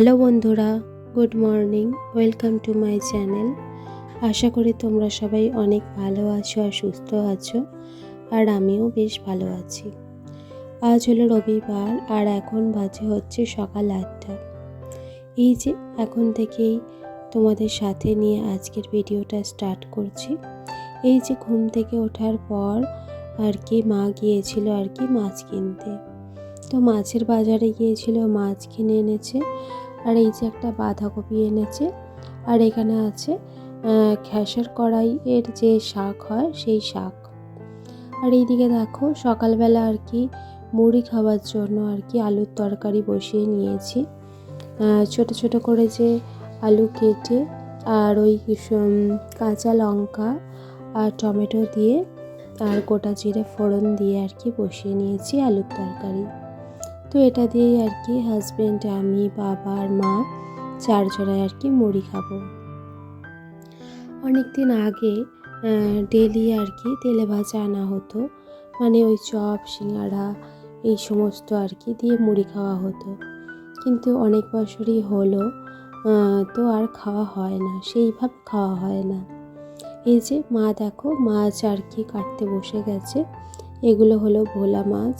Hello বন্ধুরা, good morning, welcome to my channel. আশা করি তোমরা সবাই অনেক ভালো আছো আর সুস্থ আছো, আর আমিও বেশ ভালো আছি। আজ হলো রবিবার আর এখন বাজে হচ্ছে সকাল আটটা। এই যে এখন থেকেই তোমাদের সাথে নিয়ে আজকের ভিডিওটা স্টার্ট করছি। এই যে ঘুম থেকে ওঠার পর আর কি মা গিয়েছিল আর কি মাছ কিনতে। তো মাছের বাজারে গিয়েছিল, মাছ কিনে এনেছে। আর এই যে একটা বাঁধাকপি এনেছে। আর এখানে আছে আহ, খেসার কড়াই এর যে শাক হয় সেই শাক। আর এইদিকে দেখো সকালবেলা আর কি মুড়ি খাওয়ার জন্য আর কি আলুর তরকারি বসিয়ে নিয়েছি। ছোট ছোট করে যে আলু কেটে আর ওই কাঁচা লঙ্কা আর টমেটো দিয়ে আর গোটা জিরে ফোড়ন দিয়ে আর কি বসিয়ে নিয়েছি আলুর তরকারি। তো এটা দিয়েই আর কি হাজব্যান্ড আমি, বাবা আর মা চারজনে আর কি মুড়ি খাব। অনেক দিন আগে ডেলি আর কি তেলে ভাজা আনা হতো। মানে ওই চপ, সিঙ্গাড়া এই সমস্ত আর কি দিয়ে মুড়ি খাওয়া হতো। কিন্তু অনেক বছরই হলো তো আর খাওয়া হয় না, সেইভাবে খাওয়া হয় না। এই যে মা দেখো, মাছ আর কি কাটতে বসে গেছে। এগুলো হলো ভোলা মাছ।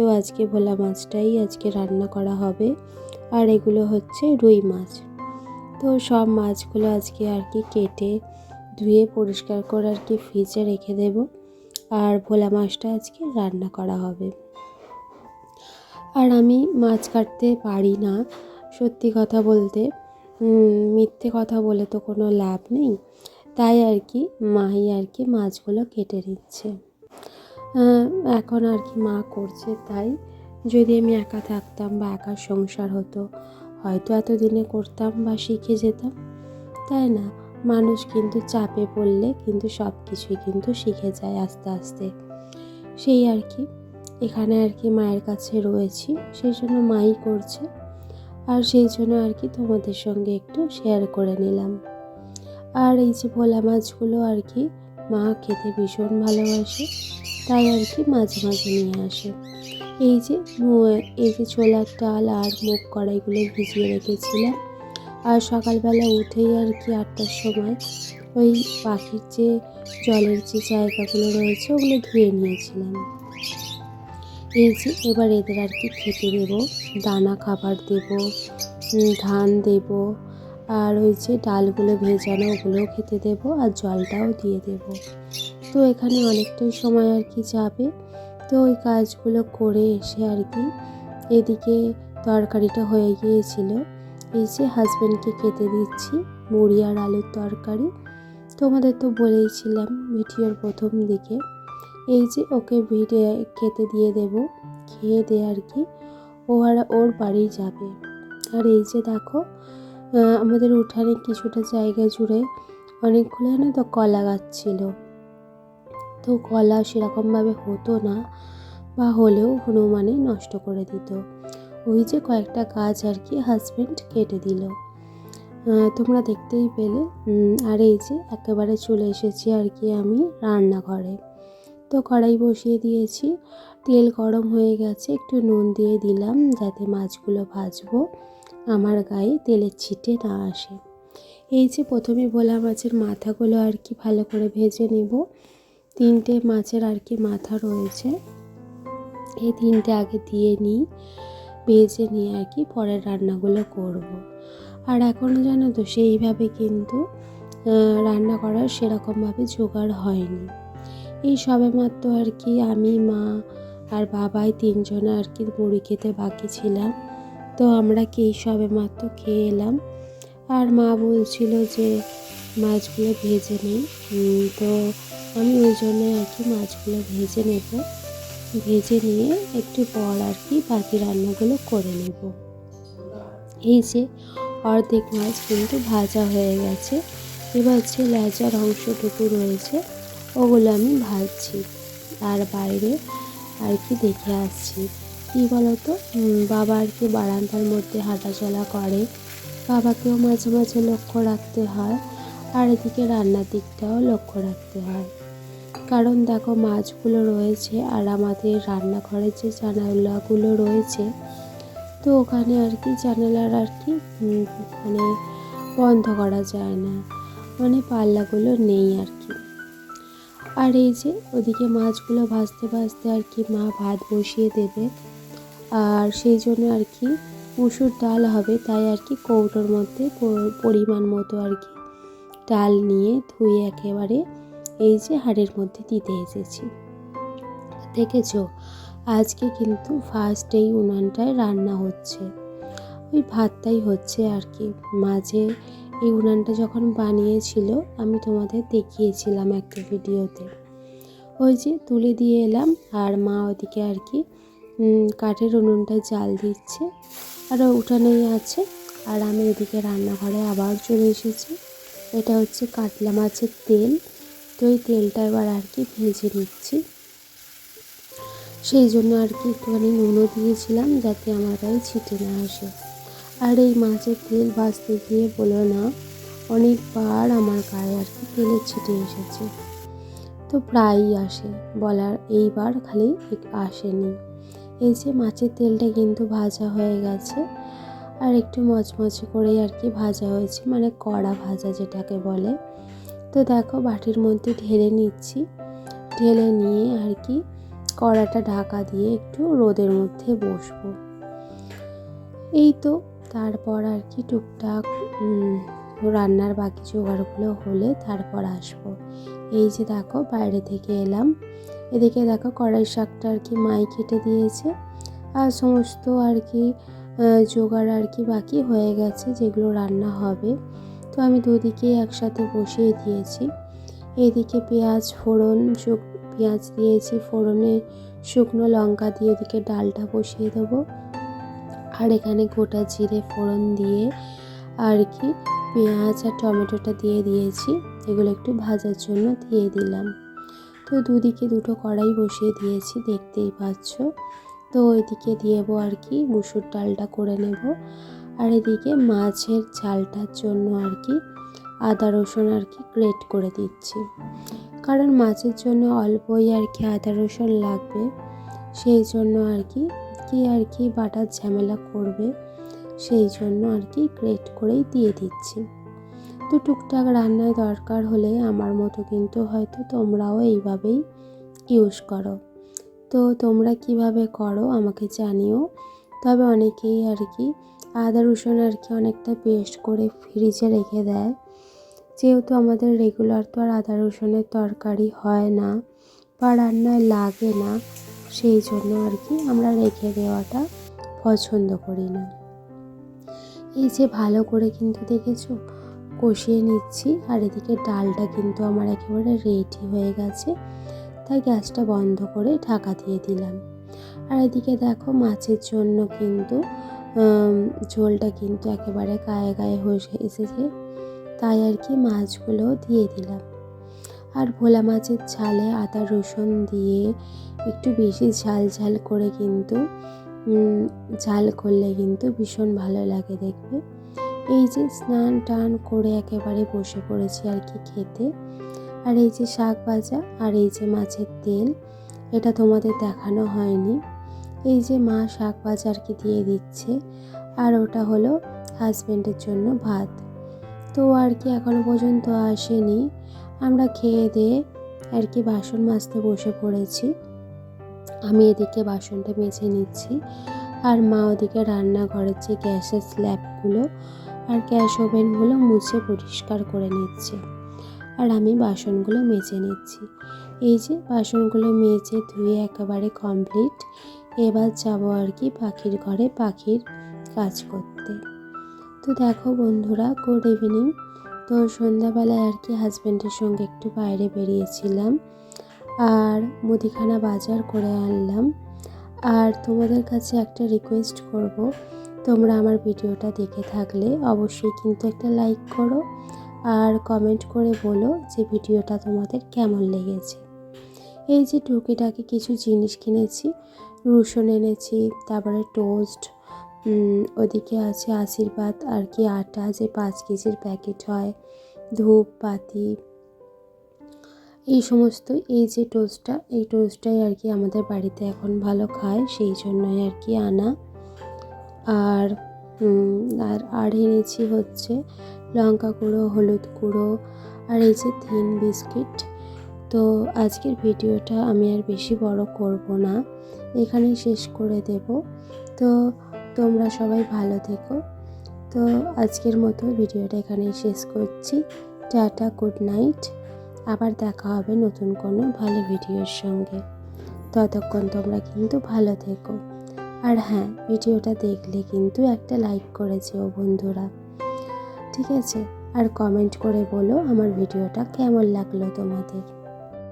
তো আজকে ভোলা মাছটাই আজকে রান্না করা হবে। আর এগুলো হচ্ছে রুই মাছ। তো সব মাছগুলো আজকে আর কি কেটে ধুয়ে পরিষ্কার করে আর কি ফ্রিজে রেখে দেব। আর ভোলা মাছটা আজকে রান্না করা হবে। আর আমি মাছ কাটতে পারি না। সত্যি কথা বলতে মিথ্যে কথা বলে তো কোনো লাভ নেই। তাই আর কি মাই আর কি মাছগুলো কেটে আহ, এখন আর কি মা করছে, তাই যদি আমি একা থাকতাম বা একা সংসার হতো, হয়তো এতদিনে করতাম বা শিখে যেতাম, তাই না? মানুষ কিন্তু চাপে পড়লে কিন্তু সব কিছুই কিন্তু শিখে যায় আস্তে আস্তে। সেই আর কি, এখানে আর কি মায়ের কাছে রয়েছি, সেই জন্য মাই করছে। আর সেই জন্য আর কি তোমাদের সঙ্গে একটু শেয়ার করে নিলাম। আর এই যে ভোলা মাছগুলো আর কি মা খেতে ভীষণ ভালোবাসে, তাই আর কি মাঝে মাঝে নিয়ে আসে। এই যে এই যে ছোলার ডাল আর মুগ কড়াইগুলো ভিজিয়ে রেখেছিলাম, আর সকালবেলা উঠেই আর কি আটটার সময় ওই পাখির যে জলের যে জায়গাগুলো রয়েছে, ওগুলো ধুয়ে নিয়েছিলাম। এই যে এবার এদের আর কি খেতে দেবো, দানা খাবার দেব ধান দেব আর ওই যে ডালগুলো ভেজানো, ওগুলোও খেতে দেবো আর জলটাও দিয়ে দেবো। তো এখানে অনেকটাই সময় আর কি যাবে। তো ওই কাজগুলো করে এসে আর কি এদিকে তরকারিটা হয়ে গিয়েছিল। এই যে হাজব্যান্ডকে খেতে দিচ্ছি, মুড়ি আর আলুর তরকারি। তোমাদের তো বলেইছিলাম ভিডিওর প্রথম দিকে। এই যে ওকে ভিডিও খেতে দিয়ে দেব, খেয়ে দে আর কি ও আর ওর বাড়ি যাবে। আর এই যে দেখো আমাদের উঠানে কিছুটা জায়গা জুড়ে অনেকগুলো না তো কলা গাছ ছিল। তো কলা সেরকমভাবে হতো না বা হলেও হনুমানে নষ্ট করে দিত। ওই যে কয়েকটা গাছ আর কি হাজব্যান্ড কেটে দিল। তোমরা দেখতেই পেলে। আর এই যে একেবারে চলে এসেছি আর কি আমি রান্নাঘরে। তো কড়াই বসিয়ে দিয়েছি। তেল গরম হয়ে গেছে। একটু নুন দিয়ে দিলাম যাতে মাছগুলো ভাজবো। আমার গায়ে তেলের ছিটে না আসে। এই যে প্রথমে ভোলা মাছের মাথাগুলো আর কি ভালো করে ভেজে নেব। তিনটে মাছের আর কি মাথা রয়েছে। এই তিনটে আগে দিয়ে নিই, ভেজে নিয়ে আর কি পরের রান্নাগুলো করব। আর এখন জানো তো সেইভাবে কিন্তু রান্না করার সেরকমভাবে জোগাড় হয়নি। এই সবে মাত্র আর কি আমি, মা আর বাবাই তিনজনে আর কি মুড়ি খেতে বাকি ছিলাম। তো আমরা কি সবে মাত্র খেয়ে এলাম? আর মা বলছিল যে মাছগুলো ভেজে নিই। তো আমি ওই জন্য আর কি মাছগুলো ভেজে নেব। ভেজে নিয়ে একটু পর আর কি বাকি রান্নাগুলো করে নেব। এই যে অর্ধেক মাছ কিন্তু ভাজা হয়ে গেছে। এবার যে লেজার অংশটুকু রয়েছে, ওগুলো আমি ভাজছি। আর বাইরে আর কি দেখে আসছি। কী বলতো? বাবা আর কি বারান্দার মধ্যে হাঁটাচলা করে। বাবাকেও মাঝে মাঝে লক্ষ্য রাখতে হয়। আর এদিকে রান্নার দিকটাও লক্ষ্য রাখতে হয়। কারণ দেখো, মাছগুলো রয়েছে আর আমাদের রান্নাঘরের যে জানালাগুলো রয়েছে, তো ওখানে আর কি জানালার আর কি মানে বন্ধ করা যায় না। মানে পাল্লাগুলো নেই আর কি। আর এই যে ওদিকে মাছগুলো ভাজতে ভাজতে আর কি মা ভাত বসিয়ে দেবে। আর সেই জন্য আর কি মুসুর ডাল হবে, তাই আর কি কৌটোর মধ্যে পরিমাণ মতো আর কি ডাল নিয়ে ধুয়ে একেবারে এই যে হাড়ের মধ্যে দিতে এসেছি। দেখেছ? আজকে কিন্তু ফার্স্ট এই উনানটায় রান্না হচ্ছে। ওই ভাতটাই হচ্ছে আর কি। মাঝে এই উনানটা যখন বানিয়েছিল, আমি তোমাদের দেখিয়েছিলাম একটা ভিডিওতে। ওই যে তুলে দিয়ে এলাম আর মা ওদিকে আর কি কাঠের উনুনটায় জাল দিচ্ছে। আর উঠানেই আছে। আর আমি এদিকে রান্নাঘরে আবার চলে এসেছি। এটা হচ্ছে কাতলা মাছের তেল। তো এই তেলটা এবার আর কি ভেজে নিচ্ছি। সেই জন্য আর কি একটুখানি নুনও দিয়েছিলাম যাতে আমার গায়ে ছিটে না আসে। আর এই মাছের তেল ভাজতে গিয়ে বলো না, অনেকবার আমার গায়ে আর কি তেলের ছিটে এসেছে। তো প্রায়ই আসে। বলার এইবার খালি আসেনি। এই যে মাছের তেলটা কিন্তু ভাজা হয়ে গেছে। আর একটু মচমচে করে আর কি ভাজা হয়েছে মানে কড়া ভাজা যেটাকে বলে। তো দেখো বাটির মধ্যে ঢেলে নিচ্ছি। ঢেলে নিয়ে আর কি কড়াটা ঢাকা দিয়ে একটু রোদের মধ্যে বসবো। এই তো তারপর আর কি টুকটাক রান্নার বাকি জোগাড়গুলো হলে তারপর আসব। এই যে দেখো বাইরে থেকে এলাম। এদিকে দেখো কড়াই শাকটা আর কি মাই কেটে দিয়েছে। আর সমস্ত আর কি জোগাড় আর কি বাকি হয়ে গেছে যেগুলো রান্না হবে। তো আমি দুদিকে একসাথে বসিয়ে দিয়েছি। এদিকে পেঁয়াজ ফোড়ন, শুক পেঁয়াজ দিয়েছি ফোড়নে শুকনো লঙ্কা দিয়ে এদিকে ডালটা বসিয়ে দেবো। আর এখানে গোটা জিরে ফোড়ন দিয়ে আর কি পেঁয়াজ আর টমেটোটা দিয়ে দিয়েছি। এগুলো একটু ভাজার জন্য দিয়ে দিলাম। তো দুদিকে দুটো কড়াই বসিয়ে দিয়েছি, দেখতেই পাচ্ছ। তো ওইদিকে দিয়েবো আর কি, মুসুর ডালটা করে নেব। আর এদিকে মাছের ঝালটার জন্য আর কি, আদা রসুন আর কি গ্রেট করে দিচ্ছি। কারণ মাছের জন্য অল্পই আর কি আদা রসুন লাগবে, সেই জন্য আর কি কি আর কি বাটার ঝামেলা করবে, সেই জন্য আর কি গ্রেট করেই দিয়ে দিচ্ছি। তো টুকটাক রান্নায় দরকার হলে আমার মতো কিন্তু হয়তো তোমরাও এইভাবেই ইউজ করো। তো তোমরা কীভাবে করো আমাকে জানিও। তবে অনেকেই আর কি আদা, রসুন আর কি অনেকটা পেস্ট করে ফ্রিজে রেখে দেয়। যেহেতু আমাদের রেগুলার তো আর আদা, রসুনের তরকারি হয় না বা রান্নায় লাগে না, সেই জন্য আর কি আমরা রেখে দেওয়াটা পছন্দ করি না। এই যে ভালো করে কিন্তু দেখেছ কষিয়ে নিচ্ছি। আর এদিকে ডালটা কিন্তু আমার একেবারে রেডি হয়ে গেছে। তাই গ্যাসটা বন্ধ করে ঢাকা দিয়ে দিলাম। আর এদিকে দেখো মাছের জন্য কিন্তু ঝোলটা কিন্তু একেবারে গায়ে গায়ে হয়ে এসেছে। তাই আর কি মাছগুলো দিয়ে দিলাম। আর ভোলা মাছের ঝালে আদা, রসুন দিয়ে একটু বেশি ঝাল ঝাল করে কিন্তু ঝাল করলে কিন্তু ভীষণ ভালো লাগে দেখবে এই যে স্নান টান করে একেবারে বসে পড়েছি আর কি খেতে। আর এই যে শাক ভাজা আর এই যে মাছের তেল, এটা তোমাদের দেখানো হয়নি। এই যে মা শাক ভাজা আর কি দিয়ে দিচ্ছে, আর ওটা হলো হাজব্যান্ডের জন্য ভাত। তো আর কি এখনও পর্যন্ত আসেনি। আমরা খেয়ে দিয়ে আর কি বাসন মাজতে বসে পড়েছি। আমি এদিকে বাসনটা মেজে নিচ্ছি। আর মা ওদিকে রান্নাঘরের যে গ্যাসের স্ল্যাবগুলো আর গ্যাস ওভেনগুলো মুছে পরিষ্কার করে নিচ্ছে। আর আমি বাসনগুলো মেজে নিচ্ছি। এই যে বাসনগুলো মেজে ধুয়ে একেবারে কমপ্লিট এবার যাব আর কি পাখির ঘরে পাখির কাজ করতে। তো দেখো বন্ধুরা গুড ইভিনিং তো সন্ধ্যাবেলায় আর কি হাজব্যান্ডের সঙ্গে একটু বাইরে বেরিয়েছিলাম আর মুদিখানা বাজার করে আনলাম। আর তোমাদের কাছে একটা রিকোয়েস্ট করব তোমরা আমার ভিডিওটা দেখে থাকলে অবশ্যই কিন্তু একটা লাইক করো আর কমেন্ট করে বলো যে ভিডিওটা তোমাদের কেমন লেগেছে। এই যে টুকিটাকি কিছু জিনিস কিনেছি, রসুন এনেছি, তারপরে টোস্ট ওদিকে আছে আশীর্বাদ, আর কি আটা যে পাঁচ কেজির প্যাকেট হয়, ধূপ, বাতি। এই সমস্ত এই যে টোস্টটা এই টোস্টটাই আর কি আমাদের বাড়িতে এখন ভালো খায়, সেই জন্যই আর কি আনা। আর আর আর এনেছি হচ্ছে লঙ্কা গুঁড়ো, হলুদ গুঁড়ো আর এই যে তিন বিস্কিট। তো আজকের ভিডিওটা আমি আর বেশি বড় করব না, এখানেই শেষ করে দেব। তো তোমরা সবাই ভালো থেকো। তো আজকের মতো ভিডিওটা এখানেই শেষ করছি। Ta-ta, good night. আবার দেখা হবে নতুন কোনো ভালো ভিডিওর সঙ্গে। ততক্ষণ তোমরা কিন্তু ভালো থেকো। আর হ্যাঁ ভিডিওটা দেখলে কিন্তু একটা লাইক করে যেও বন্ধুরা। ঠিক আছে? আর কমেন্ট করে বলো আমার ভিডিওটা কেমন লাগল তোমাদের।